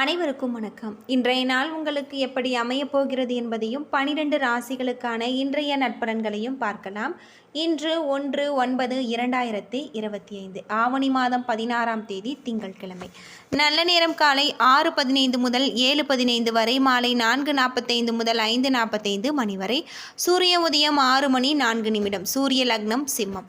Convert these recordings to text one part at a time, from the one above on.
அனைவருக்கும் வணக்கம். இன்றைய நாள் உங்களுக்கு எப்படி அமையப் போகிறது என்பதையும் பனிரெண்டு ராசிகளுக்கான இன்றைய நட்பலன்களையும் பார்க்கலாம். இன்று ஒன்று ஒன்பது இரண்டாயிரத்தி இருபத்தி ஐந்து ஆவணி மாதம் பதினாறாம் தேதி திங்கட்கிழமை நல்ல நேரம் காலை ஆறு பதினைந்து முதல் ஏழு பதினைந்து வரை மாலை நான்கு நாற்பத்தைந்து முதல் ஐந்து நாற்பத்தைந்து மணி வரை. சூரிய உதயம் ஆறு மணி நான்கு நிமிடம். சூரிய லக்னம் சிம்மம்.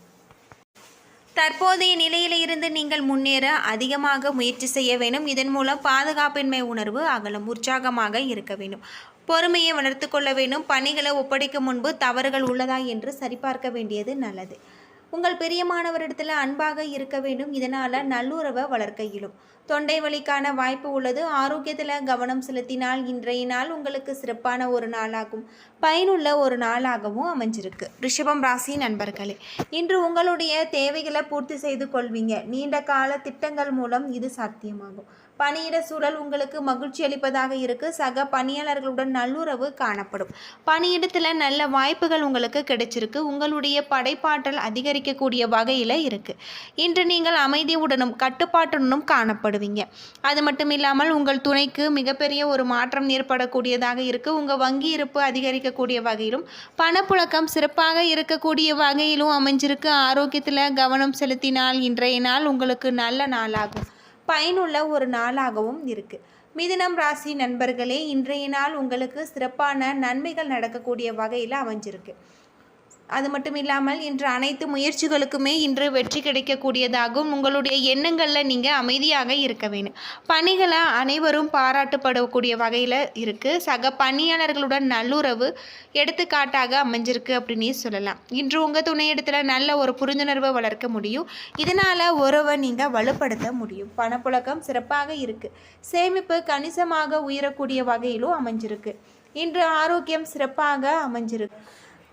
தற்போதைய நிலையில இருந்து நீங்கள் முன்னேற அதிகமாக முயற்சி செய்ய வேண்டும். இதன் மூலம் பாதுகாப்பின்மை உணர்வு அகலும் உற்சாகமாக இருக்க வேண்டும். பொறுமையை வளர்த்து கொள்ள வேண்டும். பணிகளை ஒப்படைக்கும் முன்பு தவறுகள் உள்ளதா என்று சரிபார்க்க வேண்டியது நல்லது. உங்கள் பிரியமானவரிடத்தில் அன்பாக இருக்க வேண்டும். இதனால் நல்லுறவை வளர்க்க இயலும். தொண்டை வலிக்கான வாய்ப்பு உள்ளது. ஆரோக்கியத்தில் கவனம் செலுத்தினால் இன்றைய நாள் உங்களுக்கு சிறப்பான ஒரு நாளாகும். பயனுள்ள ஒரு நாளாகவும் அமைஞ்சிருக்கு. ரிஷபம் ராசி நண்பர்களே இன்று உங்களுடைய தேவைகளை பூர்த்தி செய்து கொள்வீங்க. நீண்ட கால திட்டங்கள் மூலம் இது சாத்தியமாகும். பணியிட சூழல் உங்களுக்கு மகிழ்ச்சி அளிப்பதாக இருக்கு. சக பணியாளர்களுடன் நல்லுறவு காணப்படும். பணியிடத்தில் நல்ல வாய்ப்புகள் உங்களுக்கு கிடைச்சிருக்கு. உங்களுடைய படைப்பாற்றல் அதிகரிக்கக்கூடிய வகையில் இருக்கு. இன்று நீங்கள் அமைதியுடனும் கட்டுப்பாட்டுடனும் காணப்படுவீங்க. அது மட்டும் இல்லாமல் உங்கள் துணைக்கு மிகப்பெரிய ஒரு மாற்றம் ஏற்படக்கூடியதாக இருக்கு. உங்கள் வங்கி இருப்பு அதிகரிக்கக்கூடிய வகையிலும் பணப்புழக்கம் சிறப்பாக இருக்கக்கூடிய வகையிலும் அமைஞ்சிருக்கு. ஆரோக்கியத்தில் கவனம் செலுத்தினால் இன்றைய நாள் உங்களுக்கு நல்ல நாளாகும். பயனுள்ள ஒரு நாளாகவும் இருக்குது மிதுனம் ராசி நண்பர்களே இன்றைய நாள் உங்களுக்கு சிறப்பான நன்மைகள் நடக்கக்கூடிய வகையில் அமைஞ்சிருக்கு. அது மட்டும் இல்லாமல் இன்று அனைத்து முயற்சிகளுக்குமே இன்று வெற்றி கிடைக்கக்கூடியதாகவும் உங்களுடைய எண்ணங்களில் நீங்கள் அமைதியாக இருக்க வேணும். பணிகளை அனைவரும் பாராட்டப்படக்கூடிய வகையில் இருக்குது சக பணியாளர்களுடன் நல்லுறவு எடுத்துக்காட்டாக அமைஞ்சிருக்கு அப்படின்னே சொல்லலாம். இன்று உங்கள் துணையிடத்தில் நல்ல ஒரு புரிந்துணர்வை வளர்க்க முடியும். இதனால் உறவை நீங்கள் வலுப்படுத்த முடியும். பணப்புழக்கம் சிறப்பாக இருக்குது சேமிப்பு கணிசமாக உயரக்கூடிய வகையிலும் அமைஞ்சிருக்கு. இன்று ஆரோக்கியம் சிறப்பாக அமைஞ்சிருக்கு.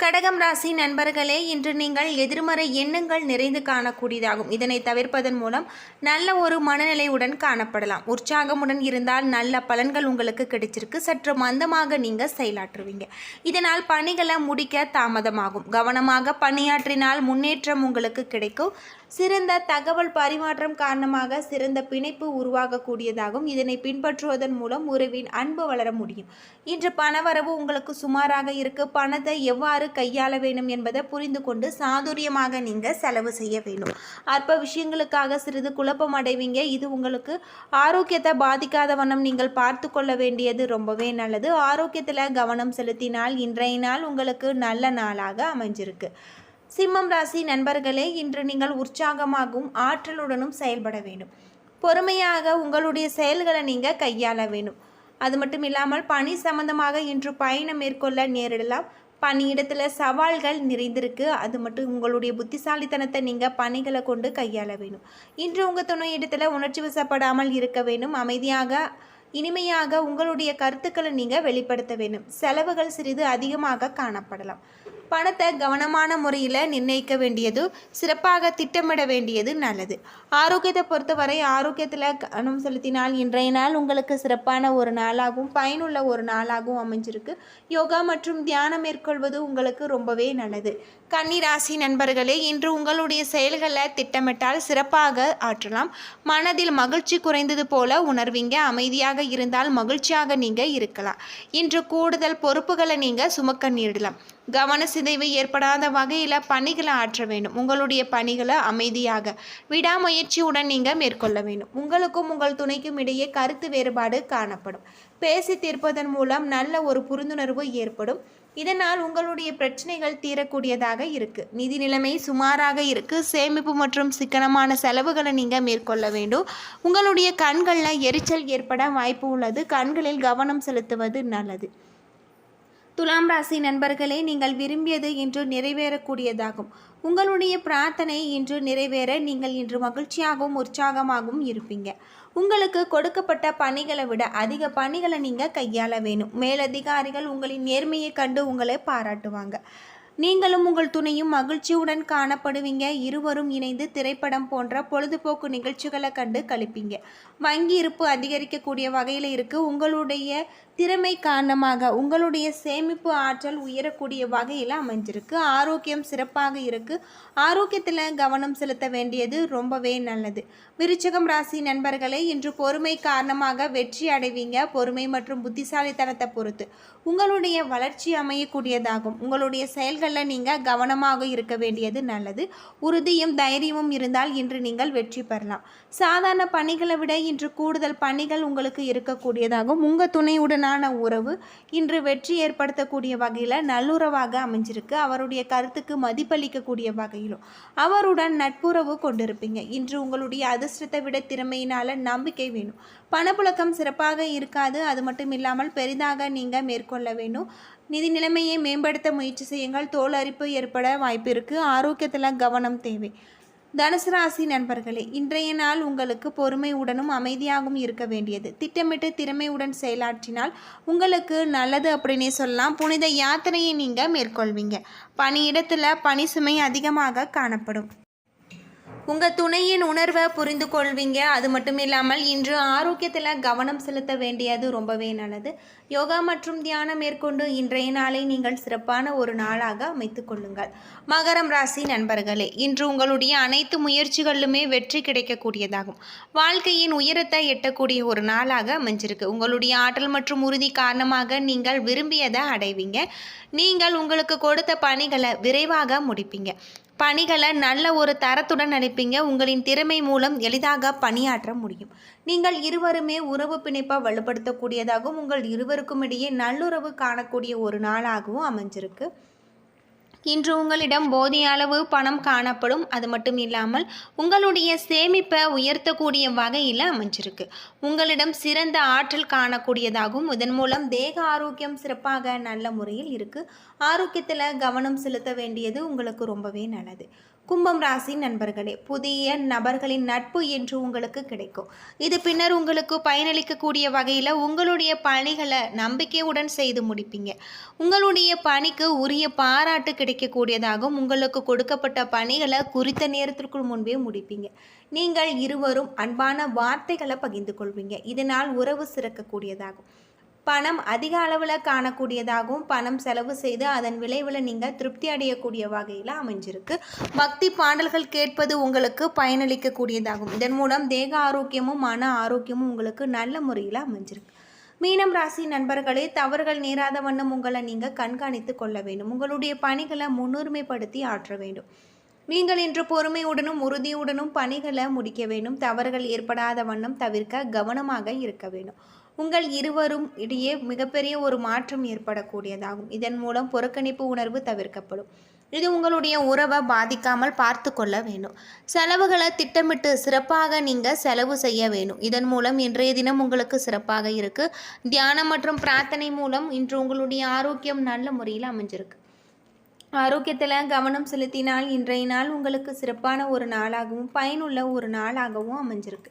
கடகம் ராசி நண்பர்களே இன்று நீங்கள் எதிர்மறை எண்ணங்கள் நிறைந்து காணக்கூடியதாகும். இதனை தவிர்ப்பதன் மூலம் நல்ல ஒரு மனநிலையுடன் காணப்படலாம். உற்சாகமுடன் இருந்தால் நல்ல பலன்கள் உங்களுக்கு கிடைச்சிருக்கு. சற்று மந்தமாக நீங்கள் செயலாற்றுவீங்க. இதனால் பணிகளை முடிக்க தாமதமாகும். கவனமாக பணியாற்றினால் முன்னேற்றம் உங்களுக்கு கிடைக்கும். சிறந்த தகவல் பரிமாற்றம் காரணமாக சிறந்த பிணைப்பு உருவாகக்கூடியதாகும் இதனை பின்பற்றுவதன் மூலம் உறவின் அன்பு வளர முடியும். இன்று பணவரவு உங்களுக்கு சுமாராக இருக்கு. பணத்தை எவ்வாறு கையாள வேண்டும் என்பதை புரிந்து கொண்டு சாதுரியமாக நீங்கள் செலவு செய்ய வேண்டும். அற்ப விஷயங்களுக்காக சிறிது குழப்பம் அடைவீங்க. இது உங்களுக்கு ஆரோக்கியத்தை பாதிக்காத வண்ணம் நீங்கள் பார்த்து கொள்ள வேண்டியது ரொம்பவே நல்லது. ஆரோக்கியத்தில் கவனம் செலுத்தினால் இன்றைய நாள் உங்களுக்கு நல்ல நாளாக அமைஞ்சிருக்கு. சிம்மம் ராசி நண்பர்களே இன்று நீங்கள் உற்சாகமாகவும் ஆற்றலுடனும் செயல்பட வேண்டும். பொறுமையாக உங்களுடைய செயல்களை நீங்கள் கையாள வேண்டும். அது மட்டும் இல்லாமல் பணி சம்பந்தமாக இன்று பயணம் மேற்கொள்ள நேரிடலாம். பணியிடத்தில் சவால்கள் நிறைந்திருக்கு. அது மட்டும் உங்களுடைய புத்திசாலித்தனத்தை நீங்கள் பணிகளை கொண்டு கையாள வேணும் இன்று உங்கள் துணையிடத்தில் உணர்ச்சி வசப்படாமல் இருக்க வேண்டும். அமைதியாக இனிமையாக உங்களுடைய கருத்துக்களை நீங்கள் வெளிப்படுத்த வேண்டும். செலவுகள் சிறிது அதிகமாக காணப்படலாம். பணத்தை கவனமான முறையில் நிர்ணயிக்க வேண்டியது சிறப்பாக திட்டமிட வேண்டியது நல்லது. ஆரோக்கியத்தை பொறுத்தவரை ஆரோக்கியத்தில் கவனம் செலுத்தினால் இன்றைய நாள் உங்களுக்கு சிறப்பான ஒரு நாளாகவும் பயனுள்ள ஒரு நாளாகவும் அமைஞ்சிருக்கு. யோகா மற்றும் தியானம் மேற்கொள்வது உங்களுக்கு ரொம்பவே நல்லது. கன்னிராசி நண்பர்களே இன்று உங்களுடைய செயல்களை திட்டமிட்டால் சிறப்பாக ஆற்றலாம். மனதில் மகிழ்ச்சி குறைந்தது போல உணர்வீங்க. அமைதியாக இருந்தால் மகிழ்ச்சியாக நீங்கள் இருக்கலாம். இன்று கூடுதல் பொறுப்புகளை நீங்கள் சுமக்க நேரிடலாம். கவன சிதைவு ஏற்படாத வகையில் பணிகளை ஆற்ற வேண்டும். உங்களுடைய பணிகளை அமைதியாக விடாமுயற்சியுடன் நீங்கள் மேற்கொள்ள வேண்டும். உங்களுக்கும் உங்கள் துணைக்கும் இடையே கருத்து வேறுபாடு காணப்படும். பேசி தீர்ப்பதன் மூலம் நல்ல ஒரு புரிந்துணர்வு ஏற்படும். இதனால் உங்களுடைய பிரச்சனைகள் தீரக்கூடியதாக இருக்கு. நிதி நிலைமை சுமாராக இருக்கு. சேமிப்பு மற்றும் சிக்கனமான செலவுகளை நீங்கள் மேற்கொள்ள வேண்டும். உங்களுடைய கண்களில் எரிச்சல் ஏற்பட வாய்ப்பு உள்ளது. கண்களில் கவனம் செலுத்துவது நல்லது. துலாம் ராசி நண்பர்களே நீங்கள் விரும்பியது இன்று நிறைவேறக்கூடியதாகும். உங்களுடைய பிரார்த்தனை இன்று நிறைவேற நீங்கள் இன்று மகிழ்ச்சியாகவும் உற்சாகமாகவும் இருப்பீங்க. உங்களுக்கு கொடுக்கப்பட்ட பணிகளை விட அதிக பணிகளை நீங்கள் கையாள வேணும் மேலதிகாரிகள் உங்களின் நேர்மையை கண்டு உங்களை பாராட்டுவாங்க. நீங்களும் உங்கள் துணையும் மகிழ்ச்சியுடன் காணப்படுவீங்க. இருவரும் இணைந்து திரைப்படம் போன்ற பொழுதுபோக்கு நிகழ்ச்சிகளை கண்டு கழிப்பீங்க வங்கி இருப்பு அதிகரிக்கக்கூடிய வகையில் இருக்குது உங்களுடைய திறமை காரணமாக உங்களுடைய சேமிப்பு ஆற்றல் உயரக்கூடிய வகையில் அமைஞ்சிருக்கு. ஆரோக்கியம் சிறப்பாக இருக்குது ஆரோக்கியத்தில் கவனம் செலுத்த வேண்டியது ரொம்பவே நல்லது. விருச்சகம் ராசி நண்பர்களே இன்று பொறுமை காரணமாக வெற்றி அடைவீங்க. பொறுமை மற்றும் புத்திசாலித்தனத்தை பொறுத்து உங்களுடைய வளர்ச்சி அமையக்கூடியதாகும். உங்களுடைய செயல்கள் விஷயங்களில் நீங்கள் கவனமாக இருக்க வேண்டியது நல்லது. உறுதியும் தைரியமும் இருந்தால் இன்று நீங்கள் வெற்றி பெறலாம். சாதாரண பணிகளை விட இன்று கூடுதல் பணிகள் உங்களுக்கு இருக்கக்கூடியதாகும். உங்கள் துணையுடனான உறவு இன்று வெற்றி ஏற்படுத்தக்கூடிய வகையில் நல்லுறவாக அமைஞ்சிருக்கு. அவருடைய கருத்துக்கு மதிப்பளிக்கக்கூடிய வகையிலும் அவருடன் நட்புறவு கொண்டிருப்பீங்க. இன்று உங்களுடைய அதிர்ஷ்டத்தை விட திறமையினால் நம்பிக்கை வேணும். பணப்புழக்கம் சிறப்பாக இருக்காது. அது மட்டும் இல்லாமல் பெரிதாக நீங்கள் மேற்கொள்ள வேண்டும் நிதி நிலைமையை மேம்படுத்த முயற்சி செய்யுங்கள். தோல் அரிப்பு ஏற்பட வாய்ப்பு இருக்குது ஆரோக்கியத்தில் கவனம் தேவை. தனுசு ராசி நண்பர்களே இன்றைய நாள் உங்களுக்கு பொறுமையுடனும் அமைதியாகவும் இருக்க வேண்டியது. திட்டமிட்டு திறமையுடன் செயலாற்றினால் உங்களுக்கு நல்லது அப்படின்னே சொல்லலாம். புனித யாத்திரையை நீங்கள் மேற்கொள்வீங்க. பணியிடத்தில் பணி சுமை அதிகமாக காணப்படும். உங்கள் துணையின் உணர்வை புரிந்து கொள்வீங்க. அது மட்டும் இல்லாமல் இன்று ஆரோக்கியத்தில் கவனம் செலுத்த வேண்டியது ரொம்பவே நல்லது. யோகா மற்றும் தியானம் மேற்கொண்டு இன்றைய நாளை நீங்கள் சிறப்பான ஒரு நாளாக அமைத்து கொள்ளுங்கள். மகரம் ராசி நண்பர்களே இன்று உங்களுடைய அனைத்து முயற்சிகளிலுமே வெற்றி கிடைக்கக்கூடியதாகும். வாழ்க்கையின் உயரத்தை எட்டக்கூடிய ஒரு நாளாக அமைஞ்சிருக்கு. உங்களுடைய ஆற்றல் மற்றும் உறுதி காரணமாக நீங்கள் விரும்பியதை அடைவீங்க. நீங்கள் உங்களுக்கு கொடுத்த பணிகளை விரைவாக முடிப்பீங்க. பணிகளை நல்ல ஒரு தரத்துடன் அனுப்பிங்க உங்களின் திறமை மூலம் எளிதாக பணியாற்ற முடியும். நீங்கள் இருவருமே உறவு பிணைப்பை வலுப்படுத்தக்கூடியதாகவும் உங்கள் இருவருக்கும் இடையே நல்லுறவு காணக்கூடிய ஒரு நாளாகவும் அமைஞ்சிருக்கு. இன்று உங்களிடம் போதிய அளவு பணம் காணப்படும். அது மட்டும் இல்லாமல் உங்களுடைய சேமிப்பை உயர்த்தக்கூடிய வகையில் அமைஞ்சிருக்கு. உங்களிடம் சிறந்த ஆற்றல் காணக்கூடியதாகவும் இதன் மூலம் தேக ஆரோக்கியம் சிறப்பாக நல்ல முறையில் இருக்குது ஆரோக்கியத்தில் கவனம் செலுத்த வேண்டியது உங்களுக்கு ரொம்பவே நல்லது. கும்பம் ராசி நண்பர்களே புதிய நபர்களின் நட்பு என்று உங்களுக்கு கிடைக்கும். இது பின்னர் உங்களுக்கு பயனளிக்கக்கூடிய வகையில் உங்களுடைய பணிகளை நம்பிக்கையுடன் செய்து முடிப்பீங்க. உங்களுடைய பணிக்கு உரிய பாராட்டு கிடைக்கக்கூடியதாகவும் உங்களுக்கு கொடுக்கப்பட்ட பணிகளை குறித்த நேரத்திற்குள் முன்பே முடிப்பீங்க. நீங்கள் இருவரும் அன்பான வார்த்தைகளை பகிர்ந்து கொள்வீங்க. இதனால் உறவு சிறக்கக்கூடியதாகும். பணம் அதிக அளவில் காணக்கூடியதாகவும் பணம் செலவு செய்து அதன் விளைவில் நீங்கள் திருப்தி அடையக்கூடிய வகையில் அமைஞ்சிருக்கு. பக்தி பாடல்கள் கேட்பது உங்களுக்கு பயனளிக்கக்கூடியதாகும். இதன் மூலம் தேக ஆரோக்கியமும் மன ஆரோக்கியமும் உங்களுக்கு நல்ல முறையில் அமைஞ்சிருக்கு. மீனம் ராசி நண்பர்களே தவறுகள் நேராத வண்ணம் உங்களை நீங்கள் கண்காணித்து கொள்ள வேண்டும். உங்களுடைய பணிகளை முன்னுரிமைப்படுத்தி ஆற்ற வேண்டும். நீங்கள் இன்று பொறுமையுடனும் உறுதியுடனும் பணிகளை முடிக்க வேண்டும். தவறுகள் ஏற்படாத வண்ணம் தவிர்க்க கவனமாக இருக்க வேண்டும். உங்கள் இருவரும் இடையே மிகப்பெரிய ஒரு மாற்றம் ஏற்படக்கூடியதாகும். இதன் மூலம் புறக்கணிப்பு உணர்வு தவிர்க்கப்படும். இது உங்களுடைய உறவை பாதிக்காமல் பார்த்து கொள்ள வேண்டும். செலவுகளை திட்டமிட்டு சிறப்பாக நீங்கள் செலவு செய்ய வேணும் இதன் மூலம் இன்றைய தினம் உங்களுக்கு சிறப்பாக இருக்குது தியானம் மற்றும் பிரார்த்தனை மூலம் இன்று உங்களுடைய ஆரோக்கியம் நல்ல முறையில் அமைஞ்சிருக்கு. ஆரோக்கியத்தில் கவனம் செலுத்தினால் இன்றைய நாள் உங்களுக்கு சிறப்பான ஒரு நாளாகவும் பயனுள்ள ஒரு நாளாகவும் அமைஞ்சிருக்கு.